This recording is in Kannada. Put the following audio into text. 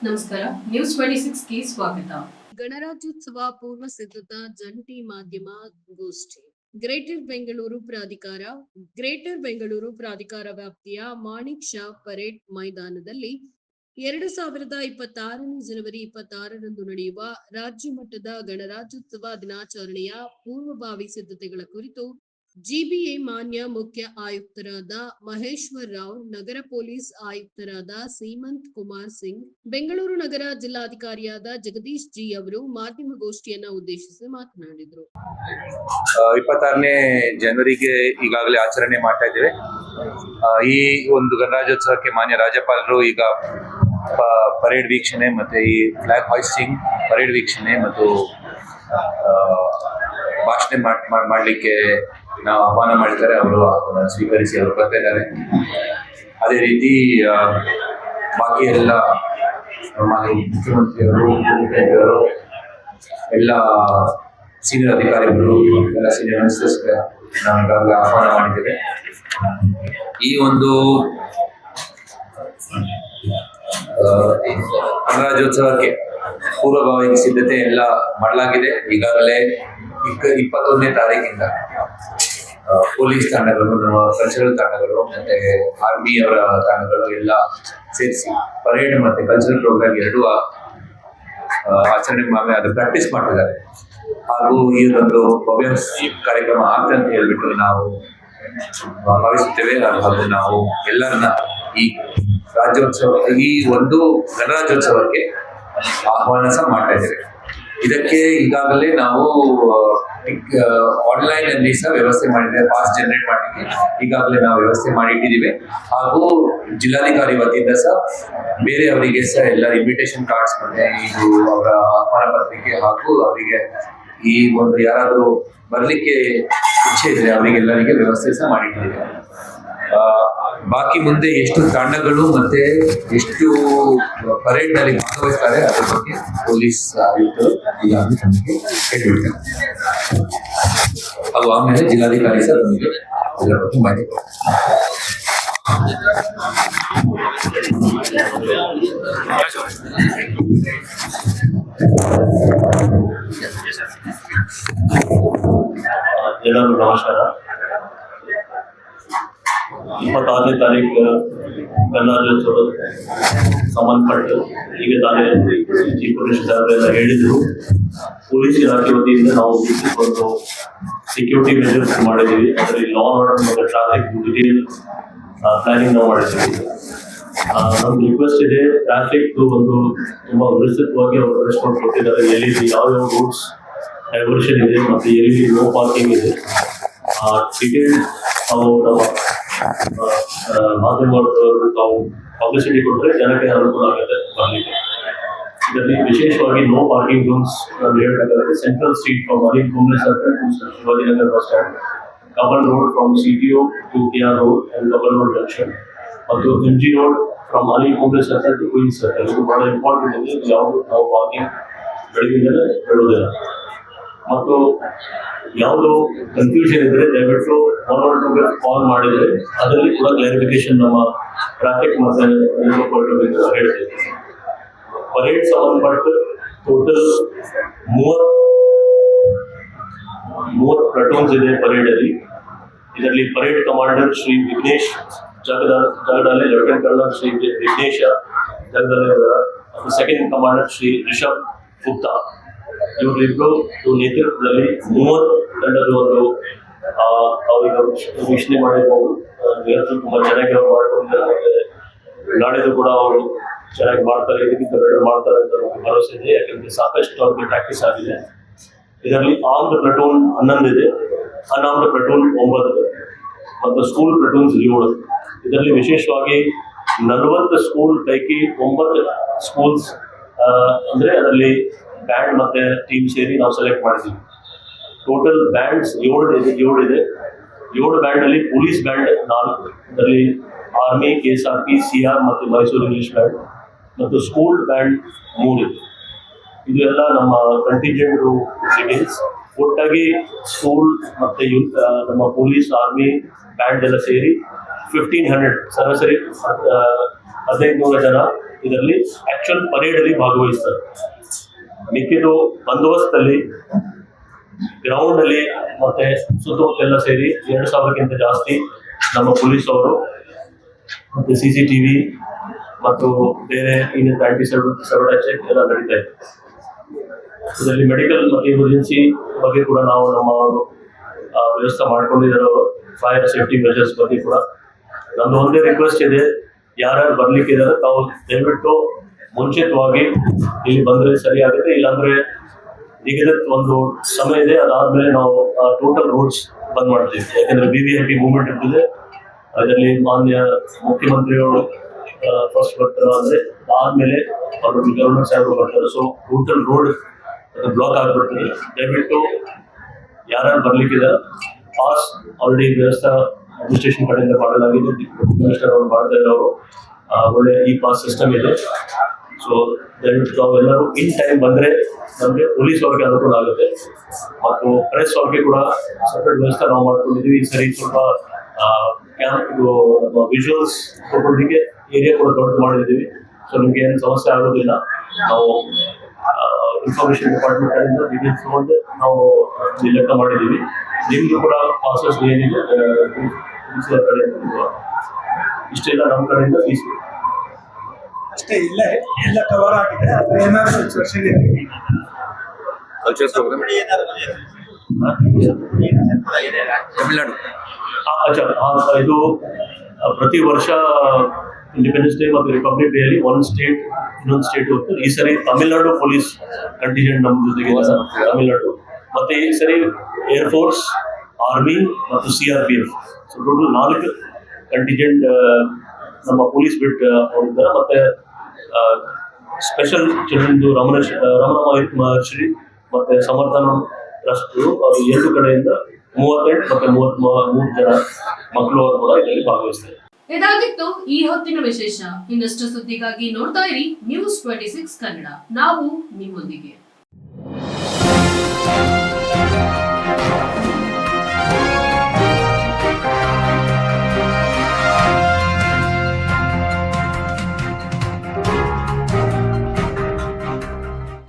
ನಮಸ್ಕಾರ. ನ್ಯೂಸ್ ಟ್ವೆಂಟಿ ಸಿಕ್ಸ್ಗೆ ಸ್ವಾಗತ. ಗಣರಾಜ್ಯೋತ್ಸವ ಪೂರ್ವ ಸಿದ್ಧತಾ ಜಂಟಿ ಮಾಧ್ಯಮ ಗೋಷ್ಠಿ. ಗ್ರೇಟರ್ ಬೆಂಗಳೂರು ಪ್ರಾಧಿಕಾರ, ಗ್ರೇಟರ್ ಬೆಂಗಳೂರು ಪ್ರಾಧಿಕಾರ ವ್ಯಾಪ್ತಿಯ ಮಾಣಿಕ್ ಶಾ ಪರೇಡ್ ಮೈದಾನದಲ್ಲಿ ಎರಡು ಸಾವಿರದ ಇಪ್ಪತ್ತಾರನೇ ಜನವರಿ ಇಪ್ಪತ್ತಾರರಂದು ನಡೆಯುವ ರಾಜ್ಯ ಮಟ್ಟದ ಗಣರಾಜ್ಯೋತ್ಸವ ದಿನಾಚರಣೆಯ ಪೂರ್ವಭಾವಿ ಸಿದ್ಧತೆಗಳ ಕುರಿತು ಜಿಬಿಎ ಮಾನ್ಯ ಮುಖ್ಯ ಆಯುಕ್ತರಾದ ಮಹೇಶ್ವರ್ ರಾವ್, ನಗರ ಪೊಲೀಸ್ ಆಯುಕ್ತರಾದ ಸೀಮಂತ್ ಕುಮಾರ್ ಸಿಂಗ್, ಬೆಂಗಳೂರು ನಗರ ಜಿಲ್ಲಾಧಿಕಾರಿಯಾದ ಜಗದೀಶ್ ಜಿ ಅವರು ಮಾಧ್ಯಮಗೋಷ್ಠಿಯನ್ನ ಉದ್ದೇಶಿಸಿ ಮಾತನಾಡಿದರು. ಇಪ್ಪತ್ತಾರನೇ ಜನವರಿಗೆ ಈಗಾಗಲೇ ಆಚರಣೆ ಮಾಡ್ತಾ ಇದ್ದೇವೆ. ಈ ಒಂದು ಗಣರಾಜ್ಯೋತ್ಸವಕ್ಕೆ ಮಾನ್ಯ ರಾಜ್ಯಪಾಲರು ಈಗ ಪರೇಡ್ ವೀಕ್ಷಣೆ ಮತ್ತೆ ಈ ಫ್ಲಾಗ್ ಹಾಯ್ಸಿಂಗ್ ಪರೇಡ್ ವೀಕ್ಷಣೆ ಮತ್ತು ಭಾಷಣ ಮಾಡಲಿಕ್ಕೆ ಮಾಡ್- ಮಾಡ್ಲಿಕ್ಕೆ ನಾವು ಆಹ್ವಾನ ಮಾಡಿದ್ದಾರೆ, ಅವರು ಸ್ವೀಕರಿಸಿ, ಅವರು ಬರ್ತಾ ಇದ್ದಾರೆ. ಅದೇ ರೀತಿ ಬಾಕಿ ಎಲ್ಲ ಮಾನ್ಯ ಮುಖ್ಯಮಂತ್ರಿಯವರು, ಉಪಮುಖ್ಯಮಂತ್ರಿಯವರು, ಎಲ್ಲ ಸೀನಿಯರ್ ಅಧಿಕಾರಿಗಳು, ಎಲ್ಲ ಸೀನಿಯರ್ ಮಿನಿಸ್ಟರ್ಸ್ ನಾವು ಈಗಾಗಲೇ ಆಹ್ವಾನ ಮಾಡಿದ್ದೇವೆ. ಈ ಒಂದು ಗಣರಾಜ್ಯೋತ್ಸವಕ್ಕೆ ಪೂರ್ವಭಾವಿ ಸಿದ್ಧತೆ ಎಲ್ಲ ಮಾಡಲಾಗಿದೆ. ಈಗಾಗಲೇ ಇಪ್ಪತ್ತೊಂದನೇ ತಾರೀಕಿಂದ. ಪೊಲೀಸ್ ತಂಡಗಳು ನಮ್ಮ ಕಲ್ಚರಲ್ ತಂಡಗಳು ಮತ್ತೆ ಆರ್ಮಿ ಅವರ ತಂಡಗಳು ಎಲ್ಲ ಸೇರಿಸಿ ಪರೇಡ್ ಮತ್ತೆ ಕಲ್ಚರಲ್ ಪ್ರೋಗ್ರಾಮ್ ಎರಡೂ ಆಚರಣೆ ಮಾಡಿ ಅದು ಪ್ರಾಕ್ಟೀಸ್ ಮಾಡ್ತಿದ್ದಾರೆ. ಹಾಗೂ ಈ ಒಂದು ಭವ್ಯ ಕಾರ್ಯಕ್ರಮ ಆಗ್ತದೆ ಅಂತ ಹೇಳ್ಬಿಟ್ಟು ನಾವು ಭಾವಿಸುತ್ತೇವೆ. ಹಾಗೂ ನಾವು ಎಲ್ಲರನ್ನ ಈ ರಾಜ್ಯೋತ್ಸವ, ಈ ಒಂದು ಗಣರಾಜ್ಯೋತ್ಸವಕ್ಕೆ ಆಹ್ವಾನ ಸಹ ಮಾಡ್ತಾ ಇದ್ದೇವೆ. ಇದಕ್ಕೆ ಈಗಾಗಲೇ ನಾವು ಆನ್ಲೈನ್ ಅಲ್ಲಿ ಸಹ ವ್ಯವಸ್ಥೆ ಮಾಡಿದ್ರೆ ಪಾಸ್ ಜನರೇಟ್ ಮಾಡಲಿಕ್ಕೆ ಈಗಾಗಲೇ ನಾವು ವ್ಯವಸ್ಥೆ ಮಾಡಿ ಇಟ್ಟಿದ್ದೀವಿ ಹಾಗೂ ಜಿಲ್ಲಾಧಿಕಾರಿ ವತಿಯಿಂದ ಸಹ ಬೇರೆಯವರಿಗೆ ಸಹ ಎಲ್ಲ ಇನ್ವಿಟೇಷನ್ ಕಾರ್ಡ್ಸ್ ಮತ್ತೆ ಇದು ಅವರ ಆಹ್ವಾನ ಪತ್ರಿಕೆ ಹಾಗೂ ಅವರಿಗೆ ಈ ಒಂದು ಯಾರಾದರೂ ಬರಲಿಕ್ಕೆ ಇಚ್ಛೆ ಇದ್ರೆ ಅವರಿಗೆಲ್ಲರಿಗೆ ವ್ಯವಸ್ಥೆ ಸಹ ಮಾಡಿಟ್ಟಿದ್ದೀವಿ. ಬಾಕಿ ಮುಂದೆ ಎಷ್ಟು ತಂಡಗಳು ಮತ್ತೆ ಎಷ್ಟು ಪರೇಡ್ನಲ್ಲಿ ಭಾಗವಹಿಸ್ತಾರೆ ಅದ್ರ ಬಗ್ಗೆ ಪೊಲೀಸ್ ಆಯುಕ್ತರು ಈಗಾಗಲೇ ತಮಗೆ ಹೇಳಿಬಿಡ್ತಾರೆ ಹಾಗೂ ಆಮೇಲೆ ಜಿಲ್ಲಾಧಿಕಾರಿ ಸಹ ನಮಗೆ ಇದರ ಬಗ್ಗೆ ಮಾಹಿತಿ ಕೊಡ್ತಾರೆ. ಎಲ್ಲರಿಗೂ ನಮಸ್ಕಾರ ಇಪ್ಪತ್ತಾರನೇ ತಾರೀಕು ಗಣರಾಜ್ಯೋತ್ಸವ ಸಂಬಂಧಪಟ್ಟು ಈಗ ತಾನೇ ಚೀಫ್ ಮಿನಿಸ್ಟರ್ ಹೇಳಿದ್ರು. ಪೊಲೀಸ್ ಇಲಾಖೆ ವತಿಯಿಂದ ನಾವು ಒಂದು ಸೆಕ್ಯೂರಿಟಿ ಮೆಜರ್ಸ್ ಮಾಡಿದ್ದೀವಿ. ಅದರಲ್ಲಿ ಲಾ ಆರ್ಡರ್ ಮತ್ತು ಟ್ರಾಫಿಕ್ ಡಿಟೇಲ್ ಪ್ಲಾನಿಂಗ್ ನಾವು ಮಾಡಿದ್ದೀವಿ. ನಮ್ಗೆ ರಿಕ್ವೆಸ್ಟ್ ಇದೆ ಟ್ರಾಫಿಕ್ ಒಂದು ತುಂಬಾ ವಿಸ್ತೃತವಾಗಿ ಅವರು ರೆಸ್ಪಾನ್ಸ್ ಕೊಟ್ಟಿದ್ದಾರೆ. ಎಲ್ಲಿ ಯಾವ ಯಾವ ರೂಟ್ಸ್ ಡೈವರ್ಷನ್ ಇದೆ, ಮತ್ತು ಎಲ್ಲಿ ನೋ ಪಾರ್ಕಿಂಗ್ ಇದೆ. ಟಿಕೆಟ್ ಅವರು ಮಾಧ್ಯಮದವರು ತಾವು ಪಬ್ಲಿಸಿಟಿ ಕೊಟ್ಟರೆ ಜನಕ್ಕೆ ಅನುಕೂಲ ಆಗುತ್ತೆ ಬರಲಿಕ್ಕೆ ಇದರಲ್ಲಿ ವಿಶೇಷವಾಗಿ ನೋ ಪಾರ್ಕಿಂಗ್ ಝೋನ್ಸ್ ನಾನು ಹೇಳ್ಬೇಕಾದ್ರೆ central street from Ali Kumble circle to Shivajinagar bus stand Cubbon road from C T O to K R road and Cubbon road junction ಮತ್ತು M G road from Ali Kumble circle to queen circle ಇದು ಬಹಳ ಇಂಪಾರ್ಟೆಂಟ್ ಇದೆ ಇದು ಯಾವುದು ನಾವು ಪಾರ್ಕಿಂಗ್ ಬೆಳಗ್ಗೆಯಿಂದಲೇ ಬಿಡೋದಿಲ್ಲ ಮತ್ತು ಯಾವುದು ಕನ್ಫ್ಯೂಷನ್ ಇದ್ರೆ ದಯವಿಟ್ಟು ಒನ್ ಒನ್ ಟು ಕಾಲ್ ಮಾಡಿದರೆ ಅದರಲ್ಲಿ ಕೂಡ ಕ್ಲಾರಿಫಿಕೇಶನ್ ನಮ್ಮ ಟ್ರಾಫಿಕ್ ಮತ್ತು ಹೇಳ್ತೇವೆ. ಪರೇಡ್ ಸಂಬಂಧಪಟ್ಟು ಟೋಟಲ್ ಮೂವತ್ತು ಮೂವತ್ತು ಪ್ಲಟೂನ್ಸ್ ಇದೆ ಪರೇಡ್ ಅಲ್ಲಿ. ಇದರಲ್ಲಿ parade commander Shri Vighnesh Jagada Jagadale lieutenant colonel Shri Vighnesha Jagadale ಅವರ ಸೆಕೆಂಡ್ ಕಮಾಂಡರ್ ಶ್ರೀ ರಿಷಬ್ ಗುಪ್ತಾ. ಇವರಿಬ್ರು ಇವ್ರ ನೇತೃತ್ವದಲ್ಲಿ ಮೂವತ್ತು ತಂಡದ ಒಂದು ಅವ್ರಿಗೆ ವೀಕ್ಷಣೆ ಮಾಡಿರ್ಬೋದು. ಇವತ್ತು ತುಂಬಾ ಚೆನ್ನಾಗಿ ಅವ್ರು ಮಾಡ್ಕೊಂಡಿದ್ದಾರೆ. ನಾಳೆದು ಕೂಡ ಅವರು ಚೆನ್ನಾಗಿ ಮಾಡ್ತಾರೆ ಇದಕ್ಕಿಂತ ಬೆಟರ್ ಮಾಡ್ತಾರೆ ಅಂತ ನಮಗೆ ಭರವಸೆ ಇದೆ. ಯಾಕಂದ್ರೆ ಸಾಕಷ್ಟು ಅವ್ರಿಗೆ ಪ್ರಾಕ್ಟೀಸ್ ಆಗಿದೆ. ಇದರಲ್ಲಿ ಆರ್ಮ್ಡ್ ಪ್ಲಟೂನ್ ಹನ್ನೊಂದು ಇದೆ. ಅನ್ಆರ್ಮ್ಡ್ ಪ್ಲಟೂನ್ ಒಂಬತ್ತು ಮತ್ತು ಸ್ಕೂಲ್ ಪ್ಲಟೂನ್ಸ್ ಏಳು. ಇದರಲ್ಲಿ ವಿಶೇಷವಾಗಿ ನಲವತ್ತು ಸ್ಕೂಲ್ ಪೈಕಿ ಒಂಬತ್ತು ಸ್ಕೂಲ್ಸ್ ಅಂದರೆ ಅದರಲ್ಲಿ ಬ್ಯಾಂಡ್ ಮತ್ತೆ ಟೀಮ್ ಸೇರಿ ನಾವು ಸೆಲೆಕ್ಟ್ ಮಾಡಿದ್ದೀವಿ ಟೋಟಲ್ ಬ್ಯಾಂಡ್ಸ್ ಏಳು ಇದೆ ಏಳು ಇದೆ. ಏಳು ಬ್ಯಾಂಡ್ ಅಲ್ಲಿ ಪೊಲೀಸ್ ಬ್ಯಾಂಡ್ ನಾಲ್ಕು. ಅದರಲ್ಲಿ army K S R P C R ಮತ್ತು ಮೈಸೂರು ಇಂಗ್ಲಿಷ್ ಬ್ಯಾಂಡ್ ಮತ್ತು ಸ್ಕೂಲ್ ಬ್ಯಾಂಡ್ ಮೂರು ಇದು. ಎಲ್ಲ ನಮ್ಮ ಕಂಟಿಂಜೆಂಟ್ ಸಿಟಿಂಗ್ಸ್ ಒಟ್ಟಾಗಿ ಸ್ಕೂಲ್ ಮತ್ತೆ ಯೂತ್ ನಮ್ಮ ಪೊಲೀಸ್ ಆರ್ಮಿ ಬ್ಯಾಂಡ್ ಎಲ್ಲ ಸೇರಿ ಫಿಫ್ಟೀನ್ ಹಂಡ್ರೆಡ್ ಸರಾಸರಿ ಹದಿನೈದು ನೂರ ಜನ ಇದರಲ್ಲಿ ಆಕ್ಚುಯಲ್ ಪರೇಡ್ ಅಲ್ಲಿ ಭಾಗವಹಿಸ್ತಾರೆ. ಮಿಕ್ಕಿದು ಬಂದೋಬಸ್ತಲ್ಲಿ ಗ್ರೌಂಡ್ ಅಲ್ಲಿ ಮತ್ತೆ ಸುತ್ತಮುತ್ತ ಸೇರಿ ಎರಡು ಸಾವಿರಕ್ಕಿಂತ ಜಾಸ್ತಿ ನಮ್ಮ ಪೊಲೀಸ್ ಅವರು ಮತ್ತೆ ಸಿ ಸಿ ಟಿವಿ ಮತ್ತು ಬೇರೆ ಇನ್ನೊಂದು ಆಂಟಿ ಸರ್ವಡ ಚೆಕ್ ಎಲ್ಲ ನಡೀತಾ ಇದೆ. ಇದರಲ್ಲಿ ಮೆಡಿಕಲ್ ಮತ್ತು ಎಮರ್ಜೆನ್ಸಿ ಬಗ್ಗೆ ಕೂಡ ನಾವು ನಮ್ಮ ಅವರು ವ್ಯವಸ್ಥೆ ಮಾಡ್ಕೊಂಡಿದ್ದಾರೆ ಅವರು. ಫೈರ್ ಸೇಫ್ಟಿ ಮೆಜರ್ಸ್ ಬಗ್ಗೆ ಕೂಡ. ನಮ್ದು ಒಂದೇ ರಿಕ್ವೆಸ್ಟ್ ಇದೆ, ಯಾರ್ಯಾರು ಬರ್ಲಿಕ್ಕಿದ್ದಾರೆ ತಾವು ದಯವಿಟ್ಟು ಮುಂಚಿತವಾಗಿ ಇಲ್ಲಿ ಬಂದ್ರೆ ಸರಿ ಆಗುತ್ತೆ. ಇಲ್ಲಾಂದ್ರೆ ನಿಗದಿತ ಒಂದು ಸಮಯ ಇದೆ. ಅದಾದ್ಮೇಲೆ ನಾವು ಟೋಟಲ್ ರೋಡ್ಸ್ ಬಂದ್ ಮಾಡ್ತೀವಿ. ಯಾಕಂದ್ರೆ B B M P movement ಇರ್ತದೆ. ಅದರಲ್ಲಿ ಮಾನ್ಯ ಮುಖ್ಯಮಂತ್ರಿಗಳು ಫಸ್ಟ್ ಬರ್ತಾರೆ ಅಂದ್ರೆ ಆದ್ಮೇಲೆ ಅವರು ಗವರ್ನರ್ ಸಾಹೇಬರು ಬರ್ತಾರೆ. ಸೊ ಟೋಟಲ್ ರೋಡ್ ಬ್ಲಾಕ್ ಆಗ್ಬಿಡ್ತದೆ. ದಯವಿಟ್ಟು ಯಾರು ಬರ್ಲಿಕ್ಕಿದೆ ಪಾಸ್ ಆಲ್ರೆಡಿ ವ್ಯವಸ್ಥೆ ಅಡ್ಮಿನಿಸ್ಟ್ರೇಷನ್ ಕಡೆಯಿಂದ ಮಾಡಲಾಗಿದೆ. ಮಿನಿಸ್ಟರ್ ಅವರು ಮಾಡ್ತಾ ಇರೋರು. ಒಳ್ಳೆ ಈ ಪಾಸ್ ಸಿಸ್ಟಮ್ ಇದೆ. ಸೊ ದಯವಿಟ್ಟು ತಾವೆಲ್ಲರೂ ಇನ್ ಟೈಮ್ ಬಂದ್ರೆ ನಮಗೆ ಪೊಲೀಸ್ ಅವ್ರಿಗೆ ಅನುಕೂಲ ಆಗುತ್ತೆ. ಮತ್ತು ಪ್ರೆಸ್ ಅವ್ರಿಗೆ ಕೂಡ ಸಪ್ರೇಟ್ ವ್ಯವಸ್ಥೆ ನಾವು ಮಾಡ್ಕೊಂಡಿದ್ದೀವಿ ಸರಿ ಸ್ವಲ್ಪ ಕ್ಯಾಂಪ್ ನಮ್ಮ ವಿಜುವಲ್ಸ್ ತಗೊಳ್ಳಿಕ್ಕೆ ಏರಿಯಾ ಕೂಡ ದೊಡ್ಡ ಮಾಡಿದ್ದೀವಿ. ಸೊ ನಿಮ್ಗೆ ಏನು ಸಮಸ್ಯೆ ಆಗೋದಿಲ್ಲ. ನಾವು ಇನ್ಫಾರ್ಮೇಶನ್ ಡಿಪಾರ್ಟ್ಮೆಂಟ್ ಅಲ್ಲಿಂದ ಡೀಟೇಲ್ಸ್ ತಗೊಂಡು ನಾವು ಲೆಕ್ಕ ಮಾಡಿದ್ದೀವಿ. ನಿಮ್ದು ಕೂಡ ಪಾಸಸ್ ಏನಿದೆ? ಇಷ್ಟೆಲ್ಲ ನಮ್ಮ ಕಡೆಯಿಂದ ಫೀಸ್ ಅಷ್ಟೇ ಇಲ್ಲ ಎಲ್ಲ ಕವರ್ ಆಗಿದೆ. ಆದ್ರೆ ಏನಾದ್ರು ಸಿಚುವೇಶನ್ ಇದೆ ಕಲ್ಚರ್ ಪ್ರೋಗ್ರಾಮ್ ತಮಿಳ್ನಾಡು ಅಚ್ಚಾ ಇದು ಪ್ರತಿ ವರ್ಷ ಇಂಡಿಪೆಂಡೆನ್ಸ್ ಡೇ ಮತ್ತು ರಿಪಬ್ಲಿಕ್ ಡೇ ಅಲ್ಲಿ ಒಂದು ಸ್ಟೇಟ್ ಇನ್ನೊಂದು ಸ್ಟೇಟ್ ಹೋಗ್ತದೆ. ಈ ಸರಿ ತಮಿಳ್ನಾಡು ಪೊಲೀಸ್ ಕಂಟಿಜೆಂಟ್ ನಮ್ಮ ಜೊತೆಗೆ ತಮಿಳ್ನಾಡು ಮತ್ತೆ ಈ ಸರಿ ಏರ್ ಫೋರ್ಸ್ ಆರ್ಮಿ ಮತ್ತು C R P F so total ನಾಲ್ಕು ಕಂಟಿಜೆಂಟ್ ನಮ್ಮ ಪೊಲೀಸ್ ಬಿಟ್ ಅವ್ರಿದ್ದಾರೆ ಮತ್ತೆ ಸ್ಪೆಷಲ್ ಚಿಲ್ಡ್ರನ್ದು ರಮಣ ರಮಣ ಮಹರ್ಷಿ ಮತ್ತೆ ಸಮರ್ಥನ ಟ್ರಸ್ಟ್ ಅವರು ಎರಡು ಕಡೆಯಿಂದ ಮೂವತ್ತೆಂಟು ಮತ್ತೆ ಮೂವತ್ತ್ ಮೂರು ಜನ ಮಕ್ಕಳು ಕೂಡ ಇದರಲ್ಲಿ ಭಾಗವಹಿಸ್ತಾರೆ. ಇದಾಗಿತ್ತು ಈ ಹೊತ್ತಿನ ವಿಶೇಷ. ಇನ್ನಷ್ಟು ಸುದ್ದಿಗಾಗಿ ನೋಡ್ತಾ ಇರಿ ನ್ಯೂಸ್ ಟ್ವೆಂಟಿ ಸಿಕ್ಸ್ ಕನ್ನಡ. ನಾವು ನಿಮ್ಮೊಂದಿಗೆ.